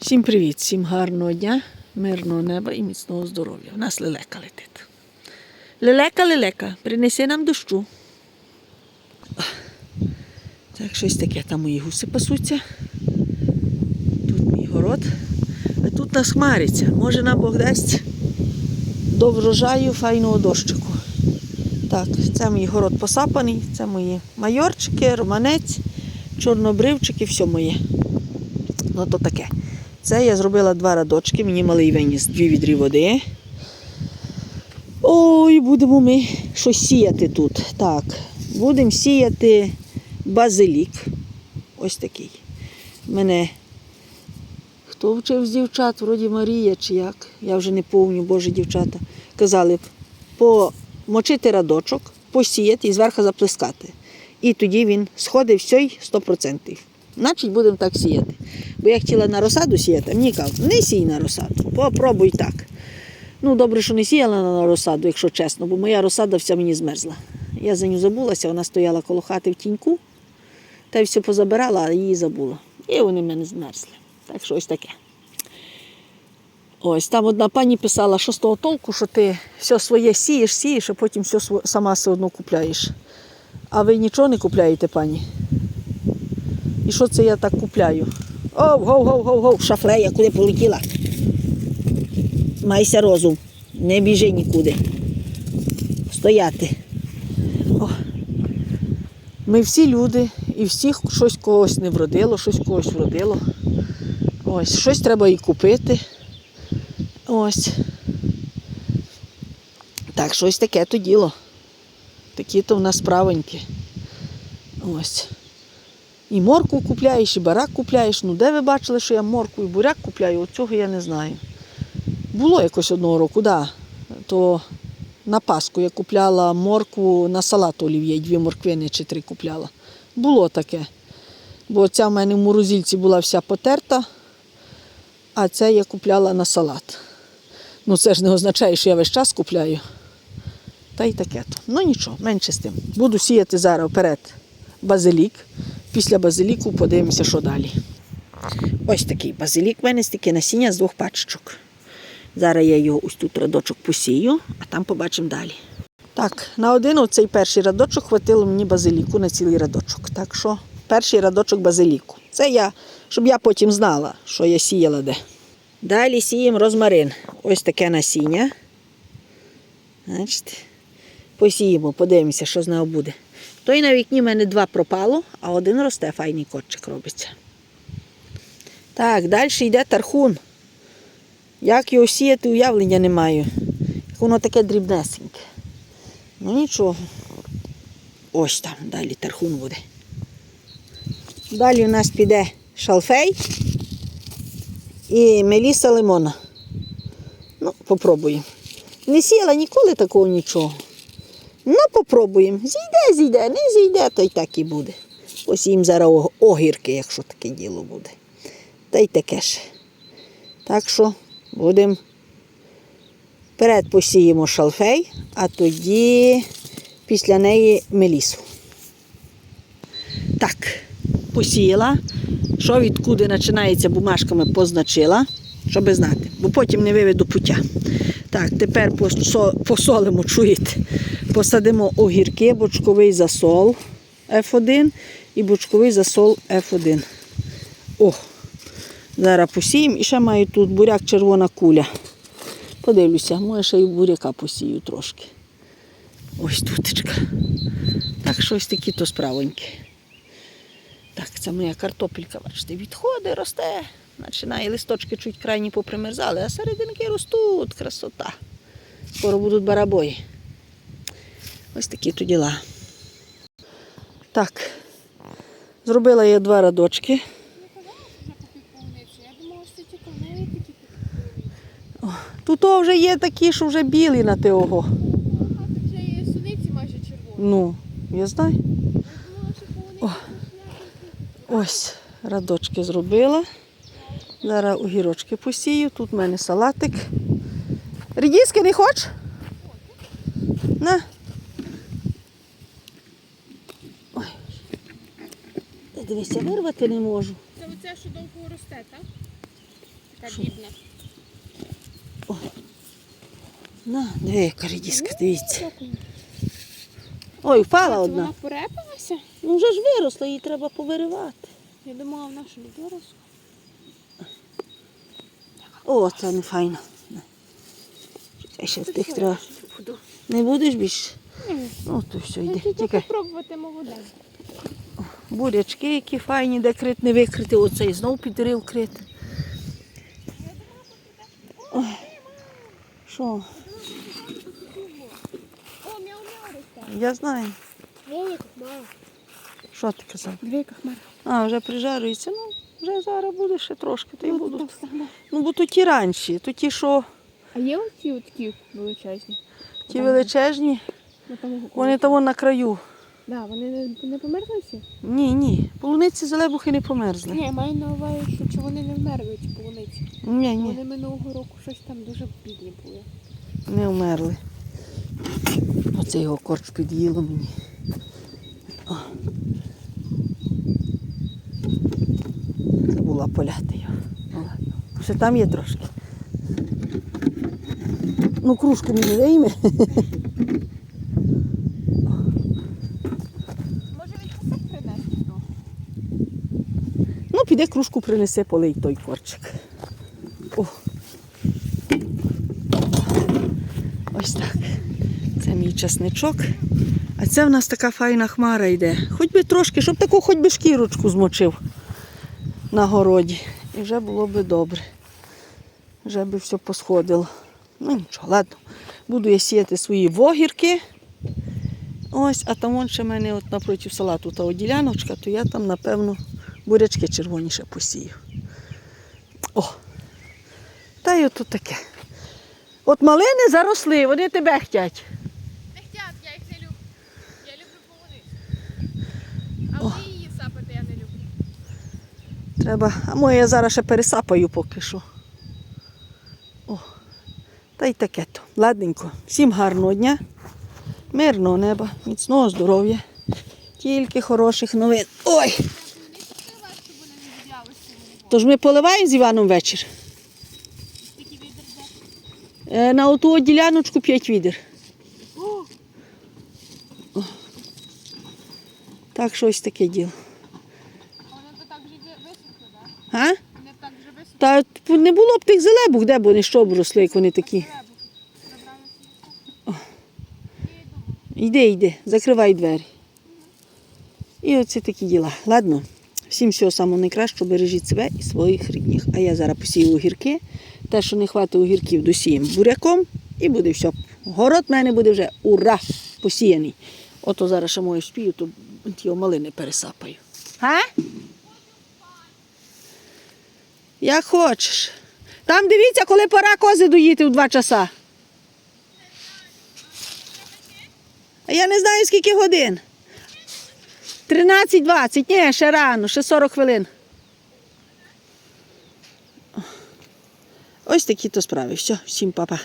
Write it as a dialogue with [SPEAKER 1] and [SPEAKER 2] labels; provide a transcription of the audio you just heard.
[SPEAKER 1] Всім привіт, всім гарного дня, мирного неба і міцного здоров'я. У нас лелека летить. Лелека, лелека, принеси нам дощу. Так, щось таке, там мої гуси пасуться. Тут мій город. А тут нас хмариться. Може нам Бог дасть до врожаю файного дощику. Так, це мій город посапаний, це мої майорчики, романець, чорнобривчики, все моє. Ну то таке. Це я зробила два радочки, мені малий виніс дві відрі води. Ой, будемо ми щось сіяти тут. Так, будемо сіяти базилік. Ось такий. Мене хто вчив з дівчат, вроді Марія чи як, я вже не помню, боже дівчата. Казали, помочити радочок, посіяти і зверху заплескати. І тоді він сходить всьой 100%. Значить, будемо так сіяти. Бо я хотіла на розсаду сіяти, мені кажуть, не сій на розсаду, попробуй так. Ну, добре, що не сіяла на розсаду, якщо чесно, бо моя розсада вся мені змерзла. Я за ню забулася, вона стояла коло хати в тіньку, та й все позабирала, а її забула. І вони мене змерзли. Так що ось таке. Ось там одна пані писала, що з того толку, що ти все своє сієш, сієш, а потім все сама все одно купляєш. А ви нічого не купляєте, пані? І що це я так купляю? Оу, гоу, гоу, гоу, гоу, шафлея, куди полетіла? Майся розум, не біжи нікуди. Стояти. О. Ми всі люди, і всіх щось когось не вродило, щось когось вродило. Ось, щось треба і купити. Ось. Так, щось таке то діло. Такі то в нас справоньки. Ось. І морку купляєш, і барак купляєш. Ну де ви бачили, що я морку і буряк купляю? От цього я не знаю. Було якось одного року, да. То на Пасху я купляла моркву на салат олів'є, дві морквини чи три купляла. Було таке. Бо ця в мене в морозильці була вся потерта, а це я купляла на салат. Ну це ж не означає, що я весь час купляю. Та й таке то. Ну нічого, менше з тим. Буду сіяти зараз вперед базилік. Після базиліку подивимося, що далі. Ось такий базилік в мене стільки насіння з двох пачечок. Зараз я його ось тут радочок посію, а там побачимо далі. Так, на один оцей перший радочок хватило мені базиліку на цілий радочок. Так що перший радочок базиліку. Це я, щоб я потім знала, що я сіяла де. Далі сіємо розмарин. Ось таке насіння. Бачите? Посіємо, подивимося, що з нього буде. Той на вікні в мене два пропало, а один росте, файний котчик робиться. Так, далі йде тархун. Як його сіяти, уявлення не маю. Як воно таке дрібнесеньке. Ну нічого. Ось там далі тархун буде. Далі у нас піде шалфей і меліса лимона. Ну, попробуємо. Не сіяла ніколи такого нічого. Ну, попробуємо. Зійде, зійде, не зійде, то й так і буде. Ось їм зараз огірки, якщо таке діло буде. Та й таке ж. Так що будемо. Вперед посіємо шалфей, а тоді після неї мелісу. Так, посіяла. Що відкуди починається бумажками, позначила, щоб знати, бо потім не виведу пуття. Так, тепер посолимо, чуєте? Посадимо огірки, бочковий засол F1 і бочковий засол F1. О, зараз посіємо і ще маю тут буряк червона куля. Подивлюся, може ще й буряка посію трошки. Ось тутечка. Так, щось такі то справоньки. Так, це моя картопелька, бачите, відходить, росте. Починає листочки чуть крайні попримерзали, а серединки ростуть, красота. Скоро будуть барабої. Ось такі то діла. Так, зробила я два радочки. Тут вже є такі, що вже білі на того.
[SPEAKER 2] А тут вже є суниці майже червоні.
[SPEAKER 1] Ну, я знаю.
[SPEAKER 2] Полуниці.
[SPEAKER 1] Ось радочки зробила. Зараз огірочки посію. Тут в мене салатик. Редіски не хочеш? На. Дивися, вирвати не можу.
[SPEAKER 2] Це оце, що довго росте, так? Така бідна.
[SPEAKER 1] На, диви, яка редіска, дивіться. Ой, впала
[SPEAKER 2] Це
[SPEAKER 1] одна.
[SPEAKER 2] Вона порепалася?
[SPEAKER 1] Ну вже ж виросла, її треба повиривати.
[SPEAKER 2] Я думала, вона що не виросла.
[SPEAKER 1] О, це не файно. Чекай, ще тих треба. Не будеш більше? Ну, то все,
[SPEAKER 2] Я
[SPEAKER 1] йди.
[SPEAKER 2] тільки попробувати молоде.
[SPEAKER 1] Бурячки, які файні, де крит не викрити, оцей знов підрив крит. Ой. Що? Я знаю. Що ти казав?
[SPEAKER 2] Двійка хмара.
[SPEAKER 1] А, вже прижарюється. Ну, вже зараз буде ще трошки, то й будуть. Ну, бо то ті ранші, то ті, що
[SPEAKER 2] А є оці такі величезні?
[SPEAKER 1] ті величезні, вони там на краю.
[SPEAKER 2] Да, вони не, не померзли всі?
[SPEAKER 1] Ні, ні. Полуниці зелебухи не померзли.
[SPEAKER 2] Ні, маю на увазі, що чи вони не вмерли, ці полуниці.
[SPEAKER 1] Ні, ні,
[SPEAKER 2] Вони минулого року щось там дуже бідні були.
[SPEAKER 1] не вмерли. Оце його корч під'їло мені. О. Забула поляти його. Ще там є трошки. Ну, кружку мені вийме.
[SPEAKER 2] Може він посад принести?
[SPEAKER 1] Ну, піде кружку принесе, полий той корчик. О. Ось так. Це мій часничок. А це в нас така файна хмара йде. Хоч би трошки, щоб таку хоч би шкірочку змочив на городі. І вже було би добре. Вже би все посходило. Ну нічого, ладно. Буду я сіяти свої вогірки. Ось, а там вон ще в мене от напроти салату та діляночка, то я там, напевно, бурячки червоні ще посію. О! Та й отут таке. От малини заросли, вони тебе хтять.
[SPEAKER 2] Не хотять, я їх не люблю. Я люблю полуницю. Але її сапати я не люблю.
[SPEAKER 1] Треба. А моє я зараз ще пересапаю поки що. О, та й таке то. Ладненько. Всім гарного дня, мирного неба, міцного здоров'я. Тільки хороших новин. Ой!
[SPEAKER 2] Полуницю треба, щоб вони не віддялися.
[SPEAKER 1] Тож ми поливаємо з Іваном вечір. Е, на оту діляночку 5 відер. О. Так що ось таке діло. А? Та не було б тих зелебух, де б вони що б росли, як вони такі.
[SPEAKER 2] Треба.
[SPEAKER 1] Йди, йди, закривай двері. І оце такі діла. Ладно, всім всього самого найкращого, бережіть себе і своїх рідних. А я зараз посію огірки. Те, що не хватить огірків, досіємо буряком і буде все. Город в мене буде вже ура! Посіяний. Ото зараз ще мою спію, то ті малини пересапаю. А? Як хочеш. Там дивіться, коли пора кози доїти в два часа. А я не знаю, скільки годин. 13-20, ні, ще рано, ще 40 хвилин. Ось такі то справи. Все, всім па-па.